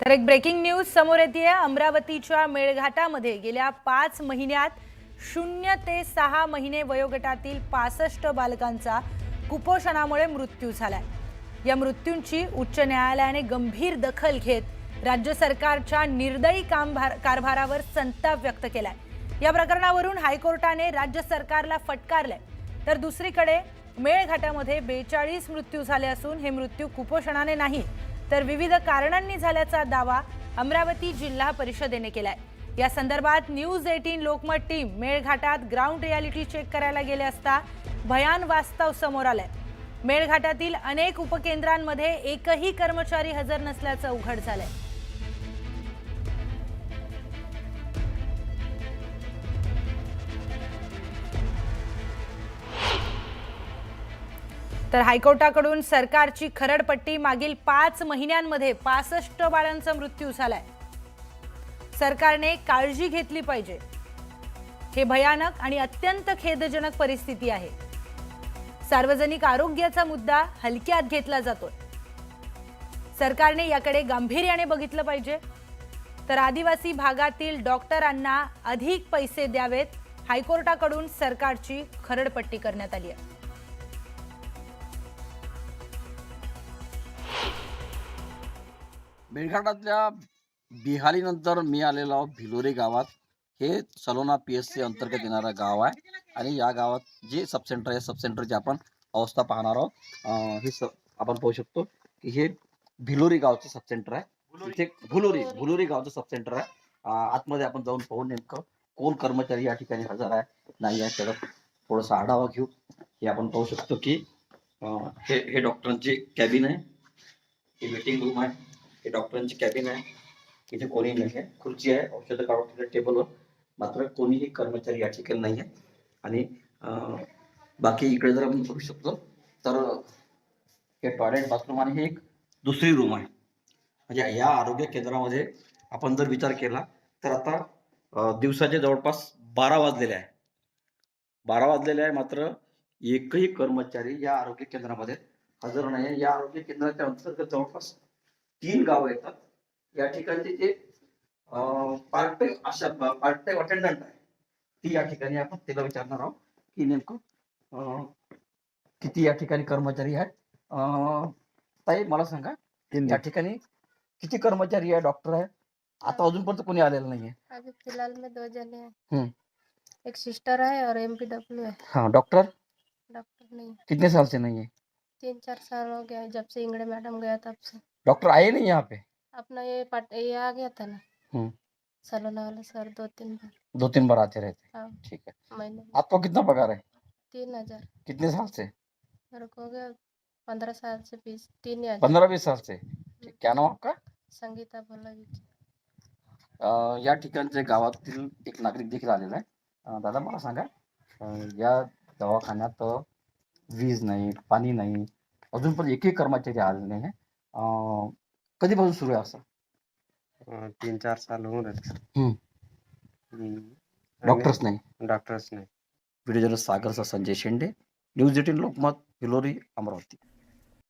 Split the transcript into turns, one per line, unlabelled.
तर एक breaking news समोर येते अमरावतीच्या मेळघाटामध्ये गेल्या पाच महिन्यात शून्य ते सहा महिने वयोगटातील पासष्ट बालकांचा कुपोषणामुळे मृत्यू झालाय. या मृत्यूंची उच्च न्यायालयाने गंभीर दखल घेत राज्य सरकारच्या निर्दयी कामभार कारभारावर संताप व्यक्त केलाय. या प्रकरणावरून हायकोर्टाने राज्य सरकारला फटकारलंय. तर दुसरीकडे मेळघाटामध्ये बेचाळीस मृत्यू झाले असून हे मृत्यू कुपोषणाने नाही तर विविध कारणांनी झाल्याचा दावा अमरावती जिल्हा परिषदेने केलाय. या संदर्भात न्यूज एटीन लोकमत टीम मेळघाटात ग्राउंड रियालिटी चेक करायला गेले असता भयान वास्तव समोर आलंय. मेळघाटातील अनेक उपकेंद्रांमध्ये एकही कर्मचारी हजर नसल्याचं उघड झालंय. तर हायकोर्टाकडून सरकारची खरडपट्टी मागील पाच महिन्यांमध्ये पासष्ट बाळांचा मृत्यू झालाय. सरकारने काळजी घेतली पाहिजे. हे भयानक आणि अत्यंत खेदजनक परिस्थिती आहे. सार्वजनिक आरोग्याचा मुद्दा हलक्यात घेतला जातोय. सरकारने याकडे गांभीर्याने बघितलं पाहिजे. तर आदिवासी भागातील डॉक्टरांना अधिक पैसे द्यावेत. हायकोर्टाकडून सरकारची खरडपट्टी करण्यात आली आहे.
मेळघाटातल्या बिहालीनंतर मी आलेलो आहोत भिलोरी गावात. हे सलोना पी एस सी अंतर्गत येणारं गाव आहे. आणि या गावात जे सब सेंटर आहे सब सेंटरची आपण अवस्था पाहणार आहोत. हे स आपण पाहू शकतो की हे भिलोरी गावचं सब सेंटर आहे. इथे भुलोरी भुलोरी गावचं सब सेंटर आहे आतमध्ये आपण जाऊन पाहू नेमकं कोण कर्मचारी या ठिकाणी हजर आहे नाही आहे त्याचा थोडासा आढावा घेऊ. हे आपण पाहू शकतो की हे हे डॉक्टरांची कॅबिन आहे. हे वेटिंग रूम आहे. हे डॉक्टरांची कॅबिन आहे. इथे कोणी नाही आहे. खुर्ची आहे. औषधं काढून टेबलवर मात्र कोणीही कर्मचारी या ठिकाणी नाही आहे. आणि अं, बाकी इकडे जर आपण बघू शकतो तर हे टॉयलेट बाथरूम आणि हे एक दुसरी रूम आहे. म्हणजे या आरोग्य केंद्रामध्ये आपण जर विचार केला तर आता दिवसाचे जवळपास बारा वाजलेले आहे. बारा वाजलेले आहे मात्र एकही कर्मचारी या आरोग्य केंद्रामध्ये हजर नाही या आरोग्य केंद्राच्या अंतर्गत जवळपास तीन गावं येतात. या ठिकाणचे जे पार्ट टाइम अशा पार्ट टाइम अटेंडंट आहे ती या ठिकाणी आपण तिला विचारणार आहोत की नेमकं किती या ठिकाणी कर्मचारी आहेत. ताई मला सांगा या ठिकाणी किती कर्मचारी आहे डॉक्टर आहे आता अजूनपर्यंत कोणी आलेलं नाहीये.
अभी फ़िलहाल में दो जने हैं
हम्म।
एक सिस्टर है और एमपीडब्ल्यू है
हाँ डॉक्टर?
डॉक्टर नहीं.
कितने साल से नहीं है
तीन चार साल हो गया जब से इंगड़े मैडम गया तब से.
डॉक्टर आए नहीं यहाँ पे?
अपना ये पट ये आ गया था ना?
हम्म।
सलोना वाला सर दो तीन बार।
दो तीन बार आते रहते
हाँ।
ठीक है।
महीने में।
आपको कितना पगार है?
तीन हज़ार।
कितने साल से?
मेरे को हो गया पंद्रह साल से बीस तीन हज़ार
पंद्रह बीस साल से? ठीक क्या नाम आपका?
संगीता बोला जी।
अं, या ठिकाणच्या गावातील एक नागरिक देखील आलेला आहे. अं, दादा मला सांगा अं, या दवाखान्यात वीज नाही पाणी नाही अजून पण एकही कर्मचारी आले नाही आहे. अं, कधीपासून सुरू आहे असं?
अं, तीन चार साल होऊन राहिले
हम्म.
हम्म.
डॉक्टर्स नाही?
डॉक्टर्स नाही.
व्हिडिओ जर्नलिस्ट सागरचा संजय शेंडे न्यूज एटीन लोकमत हिलोरी अमरावती.